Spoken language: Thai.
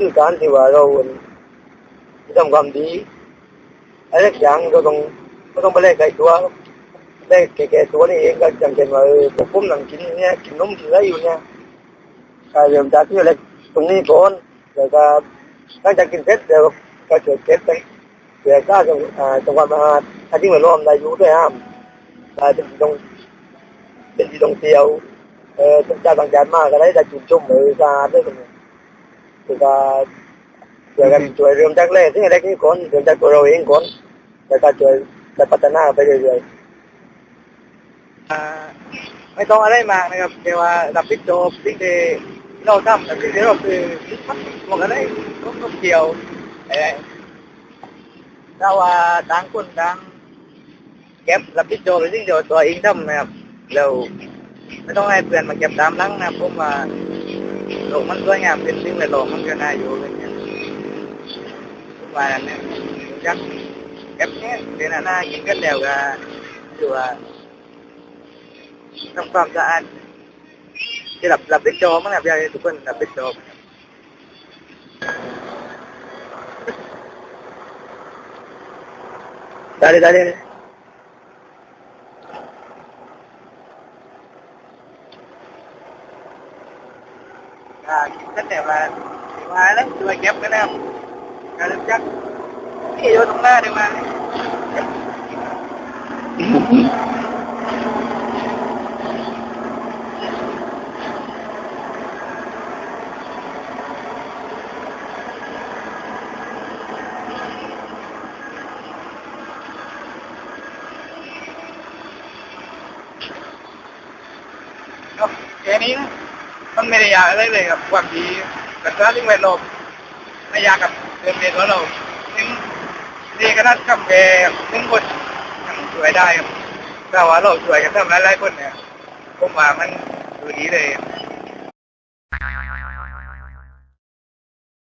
คือการที่ว่าเราทำความดีอะไรสักอย่างก็ต้องก็ต้องไปแลกไก่ตัวแลกแก่ๆตัวนี่เองก็จำเป็นว่าเออผมนั่งกินเนี่ยกินนมกินอะไรอยู่เนี่ยก็เริ่มจากที่อะไรตรงนี้ก่อนแล้วก็หลังจากกินเสร็จเดี๋ยวก็เกิดเก็บไปเสียค่าจังอ่าจังหวัดมหาถ้าที่มารวมได้อยู่ด้วยห้ามได้เป็นที่ตรงเป็นที่ตรงเที่ยวเออต้องจ่ายบางจานมากก็ได้ได้จุ่มจุ่มเลยสะอาดด้วยตรงนี้ คือว่าช่วยกันช่วยเริ่มจากแรกที่แรกนี่ก่อนเริ่มจากตัวเราเองก่อนแล้วก็ช่วยกันพัฒนาไปเรื่อยๆอ่าไม่ต้องอะไรมากนะครับแต่ว่ารับผิดชอบสิ่งที่เราทำแต่สิ่งที่เราคือบอกอะไรก็ก็เกี่ยวอะไรถ้าว่าต่างคนต่างเก็บรับผิดชอบในสิ่งที่ตัวเองทำนะครับเราไม่ต้องให้เพื่อนมาเก็บตามหลังนะผมว่าโลก มันสวยงามเป็นสิ่งแวดล้อมมันก็น่าอยู่เลยเนี่ยผมว่านั่นเนี่ยจักเก็บเนี่ยเป็นหน้ากินกันแล้วก็ถือว่า ทำความสะอาดที่หลับหลับเป็นจอมั้งครับอยากให้ทุกคนหลับเป็นจอ Dale, dale. à cách này là rất đẹp là điều hai lắm tôi ghép cái nào? Cái lớp chắc cái gì vô cũng là được mà. Cái miếng มันไม่ได้ยากอะไรเลยครับความดีกับสาริ่งแวดล้อมไม่ยากกับเดินเรียนของเราถึงดีขนาดกำแพงถึงคนยังช่วยได้ครับแต่ว่าเราสวยกันทำหลายๆคนเนี่ยผมว่ามันดูดีเลยครับ